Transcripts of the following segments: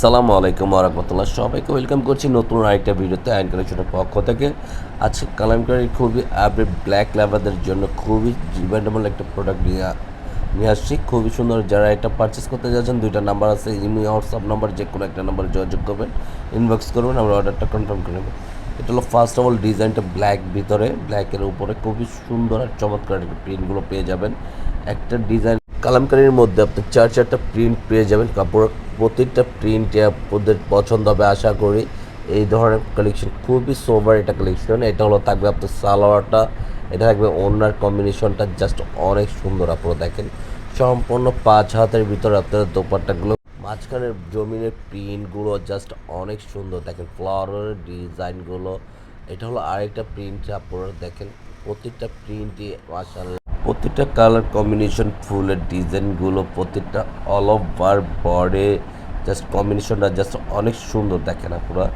সালামু আলাইকুম রহমতুল্লাহ। সবাইকে ওয়েলকাম করছি নতুন আরেকটা ভিডিওতে আইন কালেকশনের পক্ষ থেকে। আজকে কালামকারী খুবই আপডেট ব্ল্যাক লেভারদের জন্য খুবই ডিমান্ডেবল একটা প্রোডাক্ট নিয়ে নিয়ে আসছি। খুবই সুন্দর যারা এটা পারচেস করতে যাচ্ছেন, দুইটা নাম্বার আছে ইমি হোয়াটসঅ্যাপ নাম্বার যে কোনো একটা নাম্বারে যোগাযোগ করবেন ইনবক্স করবেন, আমরা অর্ডারটা কনফার্ম করে নেব। এটা হলো ফার্স্ট অফ অল ডিজাইনটা ব্ল্যাক ভিতরে ব্ল্যাকের উপরে। খুবই সুন্দর আর চমৎকার একটা প্রিন্টগুলো পেয়ে যাবেন। একটা ডিজাইন কালামকারির মধ্যে আপনি চার চারটা প্রিন্ট পেয়ে যাবেন। কাপড় প্রত্যেকটা প্রিন্ট আপনাদের পছন্দ হবে, আশা করি এই ধরনের কালেকশন খুবই সোভার এটা কালেকশন এটা হলো থাকবে আপনার সালোয়ারটা, এটা থাকবে ওনার কম্বিনেশনটা জাস্ট অনেক সুন্দর আপনারা দেখেন। সম্পূর্ণ পাঁচ হাতের ভিতরে আপনার দোপাট্টাগুলো, মাঝখানের জমিনের প্রিন্টগুলো জাস্ট অনেক সুন্দর। দেখেন ফ্লাওয়ারের ডিজাইনগুলো এটা হলো আরেকটা প্রিন্ট আপনারা দেখেন প্রত্যেকটা প্রিন্টই মাসাল্লাহ প্রত্যেকটা কালার কম্বিনেশন ফুলের ডিজাইনগুলো প্রত্যেকটা অল ওভার বডি জাস্ট কম্বিনেশনটা জাস্ট অনেক সুন্দর দেখেন আপনারা।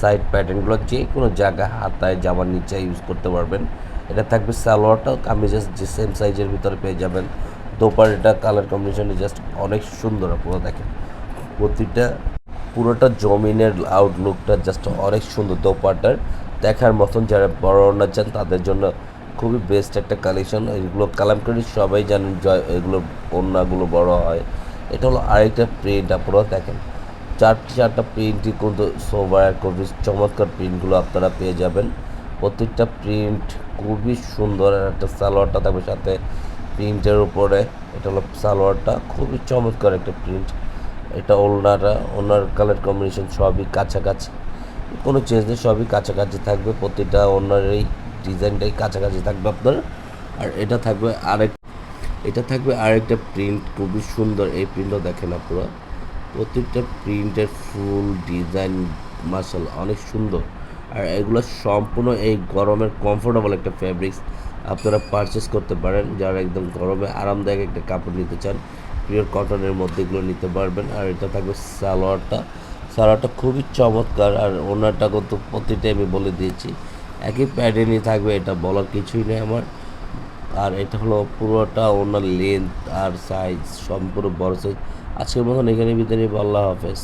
সাইড প্যাটার্নগুলো যে কোনো জায়গায় হাতায় জামার নিচে ইউজ করতে পারবেন। এটা থাকবে সালোয়ারটাও কামিজের যে সেম সাইজের ভিতরে পেয়ে যাবেন। দোপারটা কালার কম্বিনেশনে জাস্ট অনেক সুন্দর আপনারা দেখেন। প্রতিটা, পুরোটা জমিনের আউটলুকটা জাস্ট অনেক সুন্দর দোপাটার দেখার মতন যারা বড় না চান, তাদের জন্য খুবই বেস্ট একটা কালেকশন এগুলো কালামকারি সবাই জানেন জয় এগুলো ওড়নাগুলো বড় হয়। এটা হলো আরেকটা প্রিন্ট আপনারা দেখেন। চারটি চারটা প্রিন্টই কিন্তু সোবার খুবই চমৎকার প্রিন্টগুলো আপনারা পেয়ে যাবেন। প্রত্যেকটা প্রিন্ট খুবই সুন্দর একটা সালোয়ারটা থাকবে সাথে প্রিন্টের উপরে। এটা হলো সালোয়ারটা, খুবই চমৎকার একটা প্রিন্ট এটা ওলনাটা ওনার কালার কম্বিনেশন সবই কাছাকাছি। কোনো চেঞ্জ নেই, সবই কাছাকাছি থাকবে। প্রতিটা ওনার এই ডিজাইনটাই কাছাকাছি থাকবে আপনার। আর এটা থাকবে আরেক এটা থাকবে আরেকটা প্রিন্ট খুবই সুন্দর। এই প্রিন্টও দেখেন আপনারা। প্রত্যেকটা প্রিন্টের ফুল ডিজাইন মার্শাল অনেক সুন্দর। আর এগুলো সম্পূর্ণ এই গরমের কমফোর্টেবল একটা ফ্যাব্রিক্স আপনারা পারচেস করতে পারেন। যারা একদম গরমে আরামদায়ক একটা কাপড় নিতে চান পিওর কটনের মধ্যে এগুলো নিতে পারবেন। আর এটা থাকবে সালোয়ারটা। সালোয়ারটা খুবই চমৎকার। আর ওনারটা কিন্তু প্রতিটাই আমি বলে দিয়েছি। একই প্যাটার্নই থাকবে, এটা বলার কিছুই নেই আমার। আর এটা হলো পুরোটা ওনার লেন্থ আর সাইজ সম্পূর্ণ বড় সাইজ আজকের মতন এখানে নিব, আল্লাহ হাফেজ।